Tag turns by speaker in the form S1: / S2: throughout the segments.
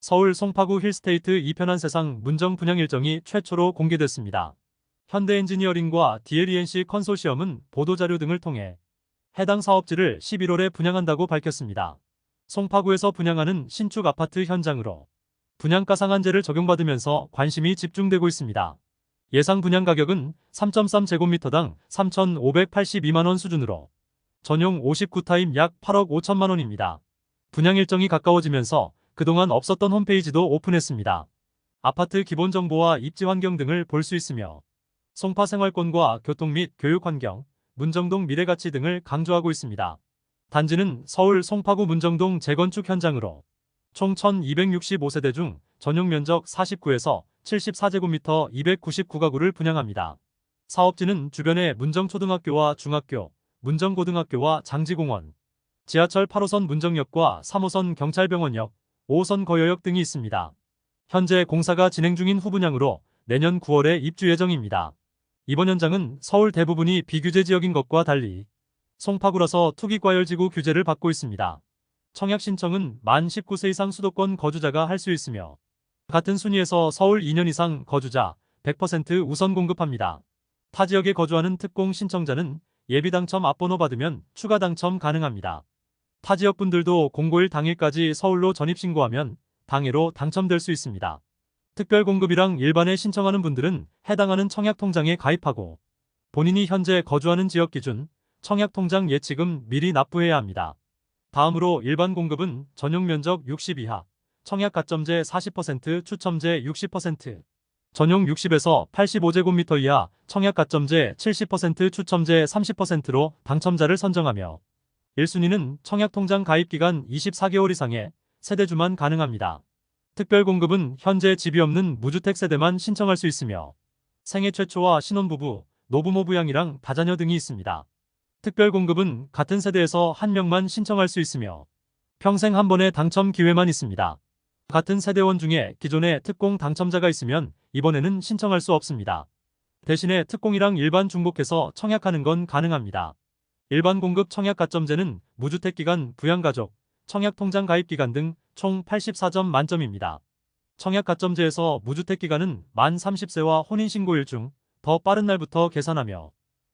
S1: 서울 송파구 힐스테이트 이편한 세상 문정 분양 일정이 최초로 공개됐습니다. 현대엔지니어링과 DLENC 컨소시엄은 보도자료 등을 통해 해당 사업지를 11월에 분양한다고 밝혔습니다. 송파구에서 분양하는 신축 아파트 현장으로 분양가 상한제를 적용받으면서 관심이 집중되고 있습니다. 예상 분양 가격은 3.3제곱미터당 3,582만원 수준으로 전용 59타임 약 8억 5천만 원입니다. 분양 일정이 가까워지면서 그동안 없었던 홈페이지도 오픈했습니다. 아파트 기본 정보와 입지 환경 등을 볼 수 있으며 송파 생활권과 교통 및 교육 환경, 문정동 미래가치 등을 강조하고 있습니다. 단지는 서울 송파구 문정동 재건축 현장으로 총 1265세대 중 전용 면적 49에서 74제곱미터 299가구를 분양합니다. 사업지는 주변에 문정초등학교와 중학교, 문정고등학교와 장지공원, 지하철 8호선 문정역과 3호선 경찰병원역, 5호선 거여역 등이 있습니다. 현재 공사가 진행 중인 후분양으로 내년 9월에 입주 예정입니다. 이번 현장은 서울 대부분이 비규제 지역인 것과 달리 송파구라서 투기과열지구 규제를 받고 있습니다. 청약 신청은 만 19세 이상 수도권 거주자가 할 수 있으며 같은 순위에서 서울 2년 이상 거주자 100% 우선 공급합니다. 타 지역에 거주하는 특공 신청자는 예비 당첨 앞번호 받으면 추가 당첨 가능합니다. 타 지역 분들도 공고일 당일까지 서울로 전입 신고하면 당해로 당첨될 수 있습니다. 특별 공급이랑 일반에 신청하는 분들은 해당하는 청약 통장에 가입하고 본인이 현재 거주하는 지역 기준 청약 통장 예치금 미리 납부해야 합니다. 다음으로 일반 공급은 전용 면적 60 이하, 청약 가점제 40%, 추첨제 60%, 전용 60에서 85제곱미터 이하, 청약 가점제 70%, 추첨제 30%로 당첨자를 선정하며 1순위는 청약통장 가입기간 24개월 이상의 세대주만 가능합니다. 특별공급은 현재 집이 없는 무주택 세대만 신청할 수 있으며 생애 최초와 신혼부부, 노부모 부양이랑 다자녀 등이 있습니다. 특별공급은 같은 세대에서 한 명만 신청할 수 있으며 평생 한 번의 당첨 기회만 있습니다. 같은 세대원 중에 기존에 특공 당첨자가 있으면 이번에는 신청할 수 없습니다. 대신에 특공이랑 일반 중복해서 청약하는 건 가능합니다. 일반 공급 청약 가점제는 무주택 기간, 부양가족, 청약 통장 가입 기간 등 총 84점 만점입니다. 청약 가점제에서 무주택 기간은 만 30세와 혼인신고일 중 더 빠른 날부터 계산하며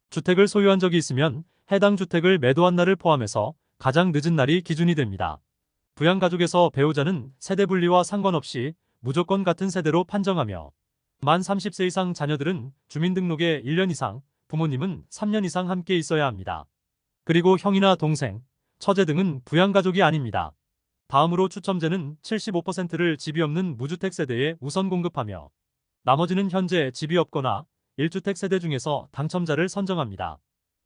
S1: 주택을 소유한 적이 있으면 해당 주택을 매도한 날을 포함해서 가장 늦은 날이 기준이 됩니다. 부양가족에서 배우자는 세대 분리와 상관없이 무조건 같은 세대로 판정하며 만 30세 이상 자녀들은 주민등록에 1년 이상, 부모님은 3년 이상 함께 있어야 합니다. 그리고 형이나 동생, 처제 등은 부양가족이 아닙니다. 다음으로 추첨제는 75%를 집이 없는 무주택 세대에 우선 공급하며 나머지는 현재 집이 없거나 1주택 세대 중에서 당첨자를 선정합니다.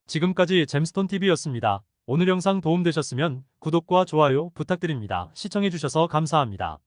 S1: 지금까지 잼스톤TV였습니다. 오늘 영상 도움되셨으면 구독과 좋아요 부탁드립니다. 시청해주셔서 감사합니다.